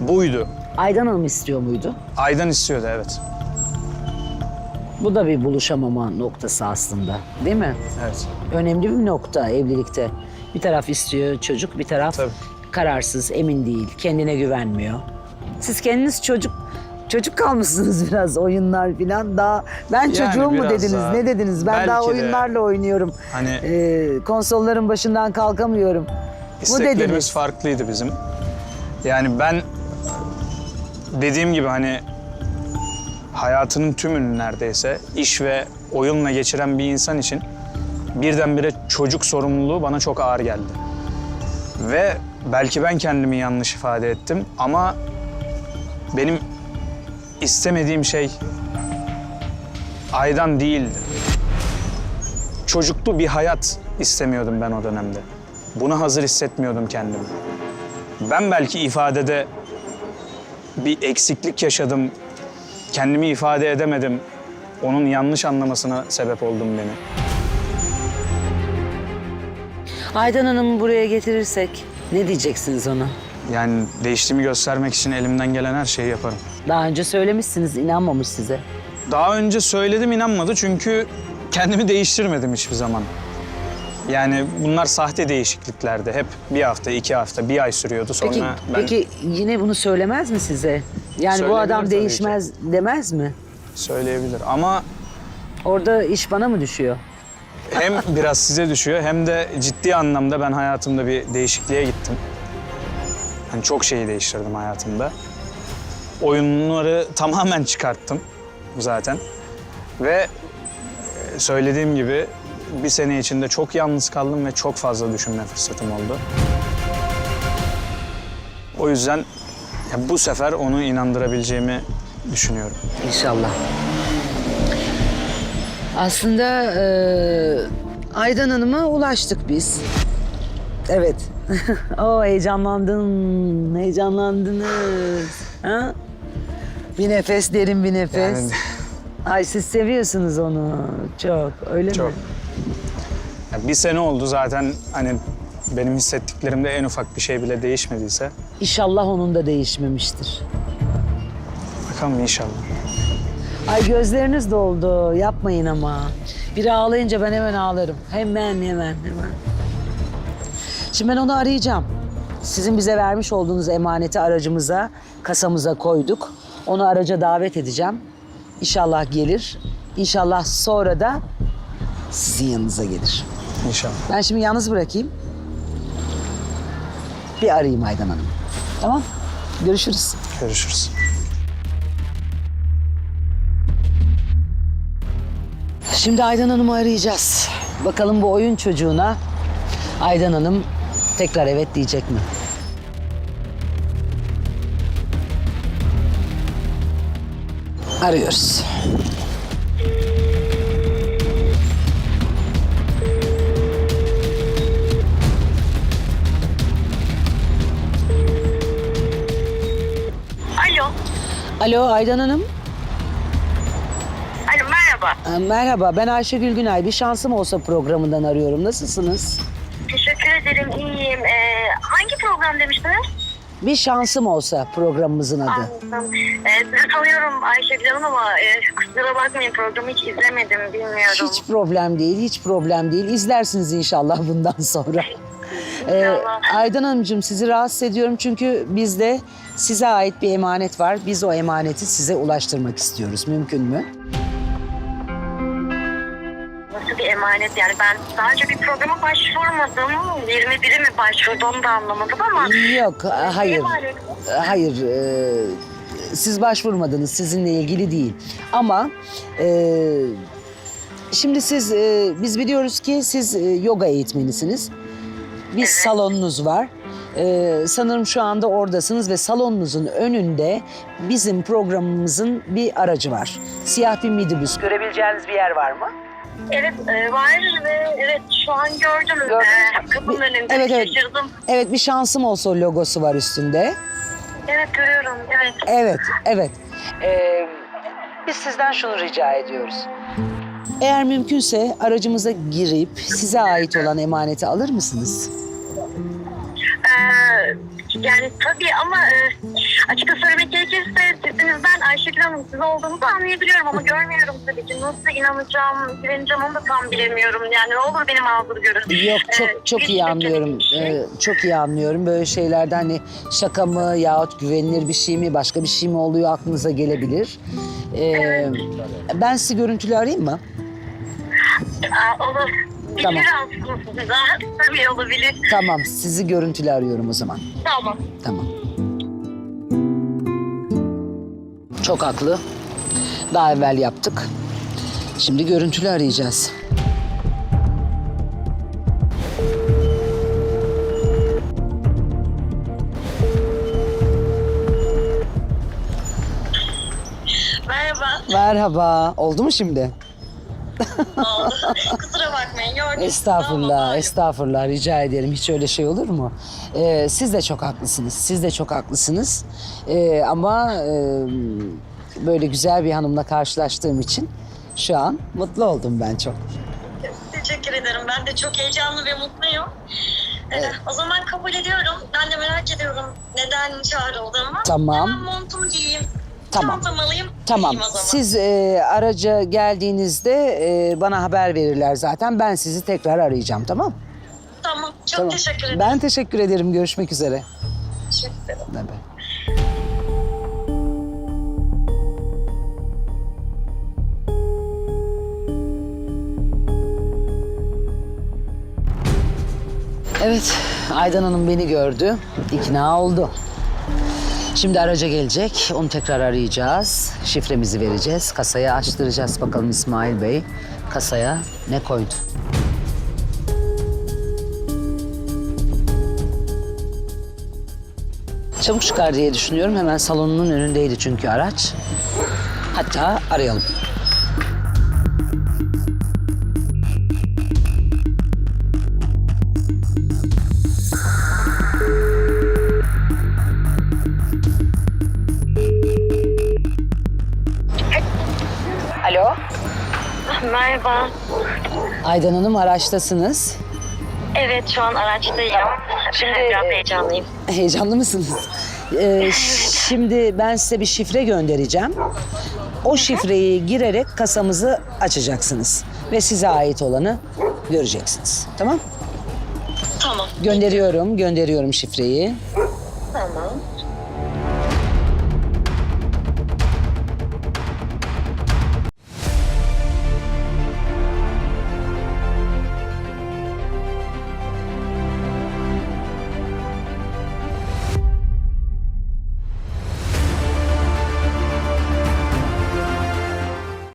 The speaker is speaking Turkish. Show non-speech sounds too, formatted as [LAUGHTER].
buydu. Aydan Hanım istiyor muydu? Aydan istiyordu evet. Bu da bir buluşamama noktası aslında değil mi? Evet. Önemli bir nokta evlilikte. Bir taraf istiyor çocuk, bir taraf Tabii. kararsız, emin değil, kendine güvenmiyor. Siz kendiniz çocuk çocuk kalmışsınız [LAUGHS] biraz oyunlar falan. Daha ben çocuğum mu biraz dediniz? daha. Ne dediniz? Ben daha Belki de. oyunlarla oynuyorum. Hani- Ee, konsolların başından kalkamıyorum. Bu İsteklerimiz dediniz. farklıydı bizim. Yani ben dediğim gibi hani hayatının tümünü neredeyse iş ve oyunla geçiren bir insan için birdenbire çocuk sorumluluğu bana çok ağır geldi. Ve belki ben kendimi yanlış ifade ettim ama benim istemediğim şey Aydan değildi. Çocuklu bir hayat istemiyordum ben o dönemde. Buna hazır hissetmiyordum kendimi. Ben belki ifadede bir eksiklik yaşadım. Kendimi ifade edemedim. Onun yanlış anlamasına sebep oldum beni. Aydan Hanım'ı buraya getirirsek ne diyeceksiniz ona? Yani değiştiğimi göstermek için elimden gelen her şeyi yaparım. Daha önce söylemişsiniz, inanmamış size. Daha önce söyledim inanmadı çünkü kendimi değiştirmedim hiçbir zaman. Yani bunlar sahte değişikliklerdi. Hep bir hafta, iki hafta, bir ay sürüyordu. Sonra Peki, ben peki yine bunu söylemez mi size? Yani bu Söyleyebilir adam tabii değişmez demez mi? söyleyebilir. Ama Orada iş bana mı düşüyor? hem biraz size düşüyor hem de ciddi anlamda ben hayatımda bir değişikliğe gittim. Hani çok şeyi değiştirdim hayatımda. Oyunları tamamen çıkarttım zaten. Ve e, söylediğim gibi bir sene içinde çok yalnız kaldım ve çok fazla düşünme fırsatım oldu. O yüzden ya bu sefer onu inandırabileceğimi düşünüyorum. İnşallah. Aslında eee, Aydan Hanım'a ulaştık biz. Evet. [LAUGHS] o heyecanlandın, heyecanlandınız. Ha? Bir nefes, derin bir nefes. Yani- Ay siz seviyorsunuz onu çok, öyle Çok. mi? Bir sene oldu zaten hani benim hissettiklerimde en ufak bir şey bile değişmediyse. İnşallah onun da değişmemiştir. Bakalım inşallah. Ay gözleriniz doldu. Yapmayın ama. Biri ağlayınca ben hemen ağlarım. Hemen hemen hemen. Şimdi ben onu arayacağım. Sizin bize vermiş olduğunuz emaneti aracımıza, kasamıza koyduk. Onu araca davet edeceğim. İnşallah gelir. İnşallah sonra da sizin yanınıza gelir. İnşallah. Ben şimdi yalnız bırakayım. Bir arayayım Aydan Hanım. Tamam? Görüşürüz. Görüşürüz. Şimdi Aydan Hanım'ı arayacağız. Bakalım bu oyun çocuğuna Aydan Hanım tekrar evet diyecek mi? Arıyoruz. Alo Aydan Hanım. Alo merhaba. Ee, Merhaba ben Ayşegül Günay. Bir şansım olsa programından arıyorum. Nasılsınız? Teşekkür ederim iyiyim. Ee, hangi program demiştiniz? Bir şansım olsa programımızın adı. Anladım. Ee, sizi tanıyorum Ayşegül Hanım ama e, kusura bakmayın programı hiç izlemedim bilmiyorum. Hiç problem değil, hiç problem değil. İzlersiniz inşallah bundan sonra. [LAUGHS] Ee. Aydan Hanımcığım sizi rahatsız ediyorum çünkü bizde size ait bir emanet var. Biz o emaneti size ulaştırmak istiyoruz. Mümkün mü? Nasıl bir emanet yani ben daha önce bir programa başvurmadım. 21'e mi başvurdu onu da anlamadım ama. Yok, hayır. Emanet. Hayır, e, siz başvurmadınız. Sizinle ilgili değil. Ama e, şimdi siz, e, biz biliyoruz ki siz e, yoga eğitmenisiniz. Bir salonunuz var. E, sanırım şu anda oradasınız ve salonunuzun önünde bizim programımızın bir aracı var. Siyah bir minibüs. Görebileceğiniz bir yer var mı? Evet e, var ve evet şu an gördüm. Gördünüz Ee, mü? kapının önünde evet, evet. şaşırdım. Evet, bir şansım olsa logosu var üstünde. Evet görüyorum evet. Evet, evet. Ee, biz sizden şunu rica ediyoruz. Eğer mümkünse aracımıza girip size ait olan emaneti alır mısınız? Ee, yani tabii ama e, açıkça söylemek gerekirse yani siz olduğunuzu anlayabiliyorum ama görmüyorum tabii ki. Nasıl inanacağım, güveneceğim onu da tam bilemiyorum. Yani ne olur beni mazur görün. Yok Ee, çok çok bir iyi anlıyorum. Ee, çok iyi anlıyorum. Böyle şeylerde hani şaka mı yahut güvenilir bir şey mi başka bir şey mi oluyor aklınıza gelebilir. Ee, ben sizi görüntülü arayayım mı? Aa, olur. Tamam. Aslında. [LAUGHS] Tabii olabilir. Tamam sizi görüntülü arıyorum o zaman. Tamam. Tamam. Çok haklı. Daha evvel yaptık. Şimdi görüntülü arayacağız. Merhaba. Merhaba. Oldu mu şimdi? Oldu. [LAUGHS] Kusura bakmayın. Gördüm. Estağfurullah, estağfurullah. Rica ederim. Hiç öyle şey olur mu? Ee, siz de çok haklısınız. Siz de çok haklısınız. Ee, ama e, böyle güzel bir hanımla karşılaştığım için şu an mutlu oldum ben çok. Teşekkür ederim. Ben de çok heyecanlı ve mutluyum. Ee, o zaman kabul ediyorum. Ben de merak ediyorum neden çağrıldığımı. Tamam. Hemen montumu giyeyim. Tamam. Çantamı alayım. Tamam. gideyim o zaman. Siz e, araca geldiğinizde e, bana haber verirler zaten. Ben sizi tekrar arayacağım tamam? Tamam. Çok tamam. teşekkür ederim. Ben teşekkür ederim. Görüşmek üzere. Teşekkür ederim. Evet, Aydan Hanım beni gördü. ikna oldu. Şimdi araca gelecek. Onu tekrar arayacağız. Şifremizi vereceğiz. Kasayı açtıracağız. Bakalım İsmail Bey kasaya ne koydu? Çabuk çıkar diye düşünüyorum. Hemen salonunun önündeydi çünkü araç. Hatta arayalım. Alo. Merhaba. Aydan Hanım araçtasınız. Evet şu an araçtayım. Şimdi biraz heyecanlıyım. Heyecanlı mısınız? Ee, [LAUGHS] şimdi ben size bir şifre göndereceğim. O şifreyi girerek kasamızı açacaksınız. Ve size ait olanı göreceksiniz. Tamam? Tamam. Gönderiyorum, gönderiyorum şifreyi.